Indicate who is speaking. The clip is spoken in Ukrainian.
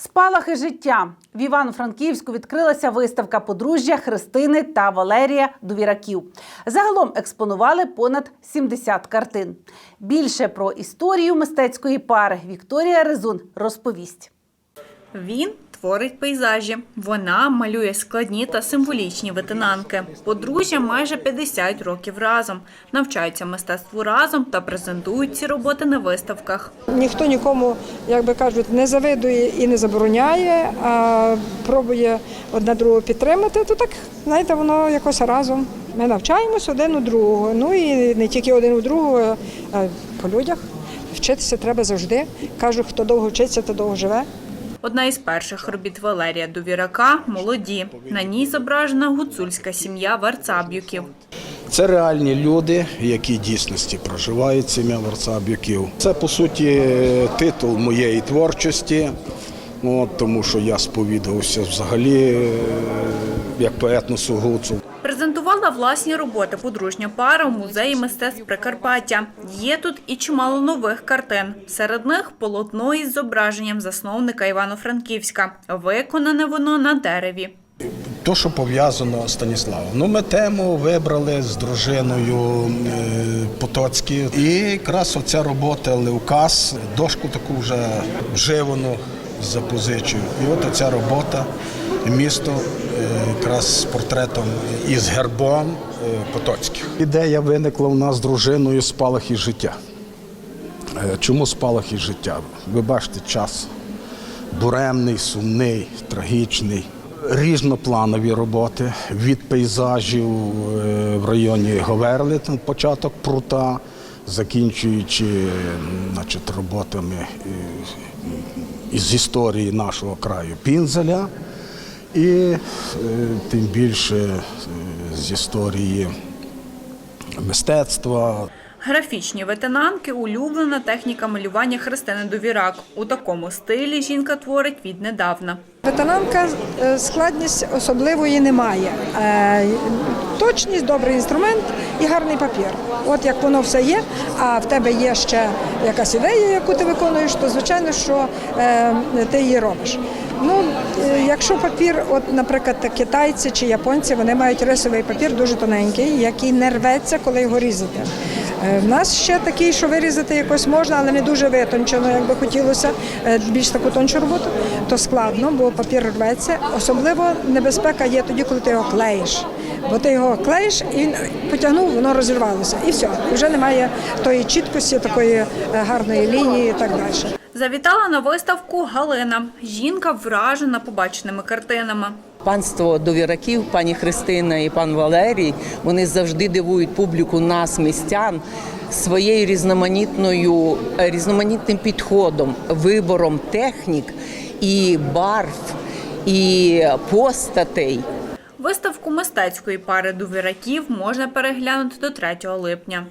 Speaker 1: Спалахи життя в Івано-Франківську відкрилася виставка подружжя Христини та Валерія Довіраків. Загалом експонували понад 70 картин. Більше про історію мистецької пари Вікторія Резун розповість.
Speaker 2: Він творить пейзажі. Вона малює складні та символічні витинанки. Подружжя майже 50 років разом. Навчаються мистецтву разом та презентують ці роботи на виставках.
Speaker 3: Ніхто нікому, як би кажуть, не завидує і не забороняє, а пробує одна другу підтримати, то так, знаєте, воно якось разом. Ми навчаємося один у другого. Ну і не тільки один у другого, а по людях. Вчитися треба завжди. Кажу, хто довго вчиться, то довго живе.
Speaker 2: Одна із перших робіт Валерія Довірака молоді. На ній зображена гуцульська сім'я Варцаб'юків.
Speaker 4: Це реальні люди, які в дійсності проживають сім'я Варцаб'юків. Це по суті титул моєї творчості, тому що я сповідувався взагалі е, як по етносу гуцул.
Speaker 2: Презентувала власні роботи подружня пара у музеї мистецтв Прикарпаття. Є тут і чимало нових картин. Серед них полотно із зображенням засновника Івано-Франківська. Виконане воно на дереві.
Speaker 4: То, що пов'язано з Станіславом. Ну, ми тему вибрали з дружиною е, Потоцькі. І якраз оця робота Левкас, дошку таку вже вживану запозичив. І от оця робота, місто якраз з портретом і з гербом е, Потоцьких. Ідея виникла у нас з дружиною спалахи життя. Е, Чому спалахи життя? Ви бачите час буремний, сумний, трагічний. Різнопланові роботи від пейзажів е, в районі Говерли, там початок прута, закінчуючи значить, роботами із історії нашого краю Пінзеля, і е, тим більше е, з історії мистецтва,
Speaker 2: Графічні ветенанки – улюблена техніка малювання Христини Довірак. У такому стилі жінка творить віднедавна.
Speaker 3: Ветенанка е, складність особливої немає. Е, Точність, добрий інструмент і гарний папір. От як воно все є, а в тебе є ще якась ідея, яку ти виконуєш, то звичайно, що е, ти її робиш. Ну, якщо папір, от, наприклад, китайці чи японці, вони мають рисовий папір дуже тоненький, який не рветься, коли його різати. В нас ще такий, що вирізати якось можна, але не дуже витончено, як би хотілося, більш таку тончу роботу, то складно, бо папір рветься. Особливо небезпека є тоді, коли ти його клеїш. Бо ти його клеїш і він потягнув, воно розірвалося. І все, вже немає тої чіткості, такої е, гарної лінії і так далі.
Speaker 2: Завітала на виставку Галина. Жінка вражена побаченими картинами.
Speaker 5: Панство довіраків, пані Христина і пан Валерій, вони завжди дивують публіку нас, містян, своєю різноманітною різноманітним підходом, вибором технік і барв, і постатей.
Speaker 2: Виставку мистецької пари довіраків можна переглянути до 3 липня.